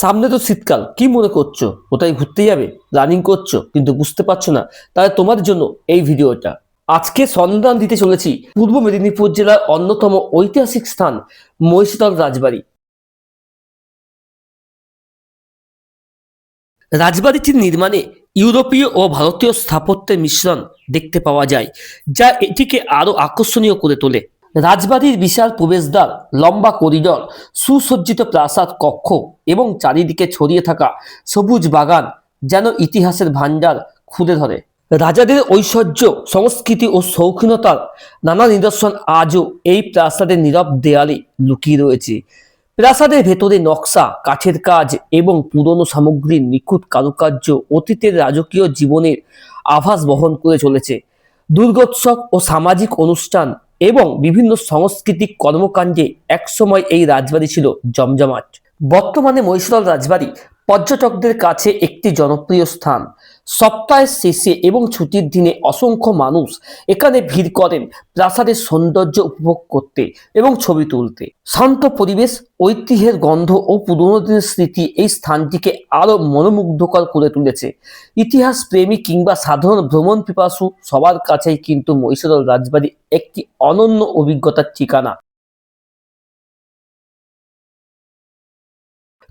সামনে তো শীতকাল, কি মনে করছ? কোথায় ঘুরতে যাবে? রানিং করছ, কিন্তু বুঝতে পারছ না। তাহলে তোমার জন্য এই ভিডিওটা। আজকে সন্ধান দিতে চলেছি পূর্ব মেদিনীপুর জেলার অন্যতম ঐতিহাসিক স্থান, মহিষদল রাজবাড়ি। রাজবাড়িটির নির্মাণে ইউরোপীয় ও ভারতীয় স্থাপত্যের মিশ্রণ দেখতে পাওয়া যায়, যা এটিকে আরও আকর্ষণীয় করে তোলে। রাজবাড়ির বিশাল প্রবেশদ্বার, লম্বা করিডর, সুসজ্জিত প্রাসাদ কক্ষ এবং চারিদিকে ছড়িয়ে থাকা সবুজ বাগান যেন ইতিহাসের ভাণ্ডার খুলে ধরে। রাজাদের ঐশ্বর্য, সংস্কৃতি ও শৌখিনতার নানা নিদর্শন আজও এই প্রাসাদের নীরব দেয়ালে লুকিয়ে রয়েছে। প্রাসাদের ভেতরে নকশা, কাঠের কাজ এবং পুরনো সামগ্রীর নিখুঁত কারুকার্য অতীতের রাজকীয় জীবনের আভাস বহন করে চলেছে। দুর্গোৎসব ও সামাজিক অনুষ্ঠান এবং বিভিন্ন সাংস্কৃতিক কর্মকাণ্ডে একসময় এই রাজবাড়ি ছিল জমজমাট। বর্তমানে মহিষদল রাজবাড়ি পর্যটকদের কাছে একটি জনপ্রিয় স্থান। সপ্তাহের শেষে এবং ছুটির দিনে অসংখ্য মানুষ এখানে ভিড় করেন প্রাসাদের সৌন্দর্য উপভোগ করতে এবং ছবি তুলতে। শান্ত পরিবেশ, ঐতিহ্যের গন্ধ ও পুরনো দিনের স্মৃতি এই স্থানটিকে আরও মনোমুগ্ধকর করে তুলেছে। ইতিহাস প্রেমী কিংবা সাধারণ ভ্রমণ পিপাসু সবার কাছেই কিন্তু মহিষদল রাজবাড়ি একটি অনন্য অভিজ্ঞতার ঠিকানা।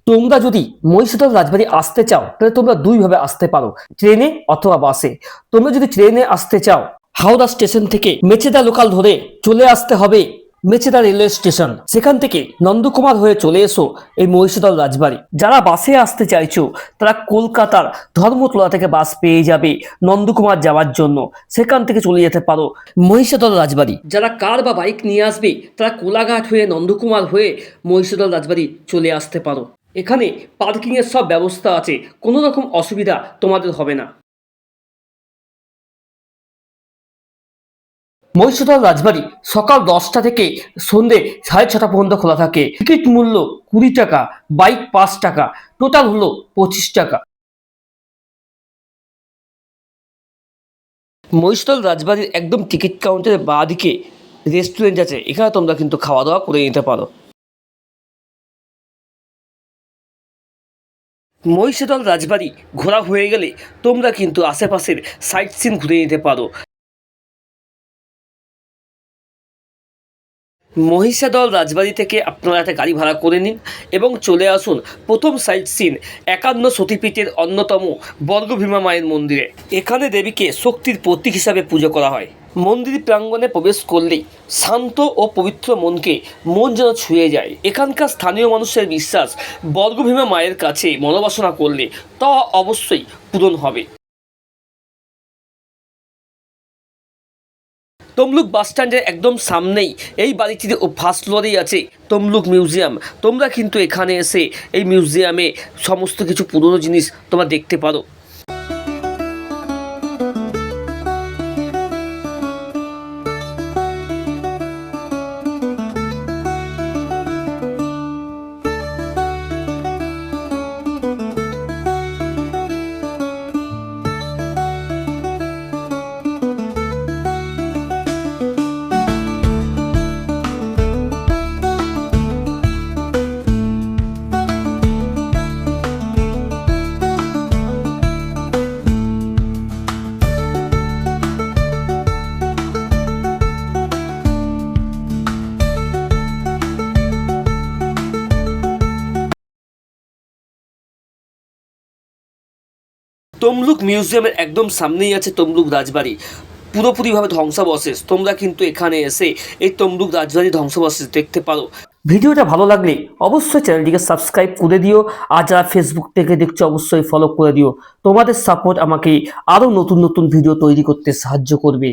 তোমরা যদি মহিষদল রাজবাড়ি আসতে চাও, তাহলে তোমরা দুইভাবে আসতে পারো। ট্রেনে অথবা বাসে। তোমরা যদি ট্রেনে আসতে চাও, হাওড়া স্টেশন থেকে মেচেদা লোকাল ধরে চলে আসতে হবে মেচেদা রেলওয়ে স্টেশন। সেখান থেকে নন্দকুমার হয়ে চলে এসো এই মহিষদল রাজবাড়ি। যারা বাসে আসতে চাইছো, তারা কলকাতার ধর্মতলা থেকে বাস পেয়ে যাবে নন্দকুমার যাওয়ার জন্য। সেখান থেকে চলে যেতে পারো মহিষদল রাজবাড়ি। যারা কার বা বাইক নিয়ে আসবে, তারা কোলাঘাট হয়ে নন্দকুমার হয়ে মহিষদল রাজবাড়ি চলে আসতে পারো। এখানে পার্কিংয়ের সব ব্যবস্থা আছে। কোনো রকম অসুবিধা তোমাদের হবে না। মহিষদল রাজবাড়ি সকাল দশটা থেকে সন্ধে সাড়ে ছটা পর্যন্ত খোলা থাকে। টিকিট মূল্য কুড়ি টাকা, বাইক পাঁচ টাকা টোটাল হলো পঁচিশ টাকা। মহিষদল রাজবাড়ির একদম টিকিট কাউন্টারের বাঁ দিকে রেস্টুরেন্ট আছে। এখানে তোমরা কিন্তু খাওয়া দাওয়া করে নিতে পারো। মহিষদল রাজবাড়ি ঘোরা হয়ে গেলে তোমরা কিন্তু আশেপাশের সাইট সিন ঘুরে নিতে পারো। মহিষাদল রাজবাড়ি থেকে আপনারা একটা গাড়ি ভাড়া করে নিন এবং চলে আসুন প্রথম সাইট সিন একান্ন সতীপীঠের অন্যতম বর্গভীমা মায়ের মন্দিরে। এখানে দেবীকে শক্তির প্রতীক হিসাবে পুজো করা হয়। মন্দির প্রাঙ্গণে প্রবেশ করলেই শান্ত ও পবিত্র মনকে মন যেন ছুঁয়ে যায়। এখানকার স্থানীয় মানুষের বিশ্বাস, বর্গভীমা মায়ের কাছে মনোবাসনা করলে তা অবশ্যই পূরণ হবে। তমলুক বাস স্ট্যান্ডের একদম সামনেই এই বাড়িটির ফার্স্ট ফ্লোরেই আছে তমলুক মিউজিয়াম। তোমরা কিন্তু এখানে এসে এই মিউজিয়ামে সমস্ত কিছু পুরনো জিনিস তোমরা দেখতে পারো। তমলুক মিউজিয়ামের একদম সামনেই আছে তমলুক রাজবাড়ি। পুরোপুরিভাবে ধ্বংসাবশেষ। তোমরা কিন্তু এখানে এসে এই তমলুক রাজবাড়ি ধ্বংসাবশেষ দেখতে পারো। ভিডিওটা ভালো লাগলে অবশ্যই চ্যানেলটিকে সাবস্ক্রাইব করে দিও। আর যারা ফেসবুক থেকে দেখছ, অবশ্যই ফলো করে দিও। তোমাদের সাপোর্ট আমাকে আরও নতুন নতুন ভিডিও তৈরি করতে সাহায্য করবে।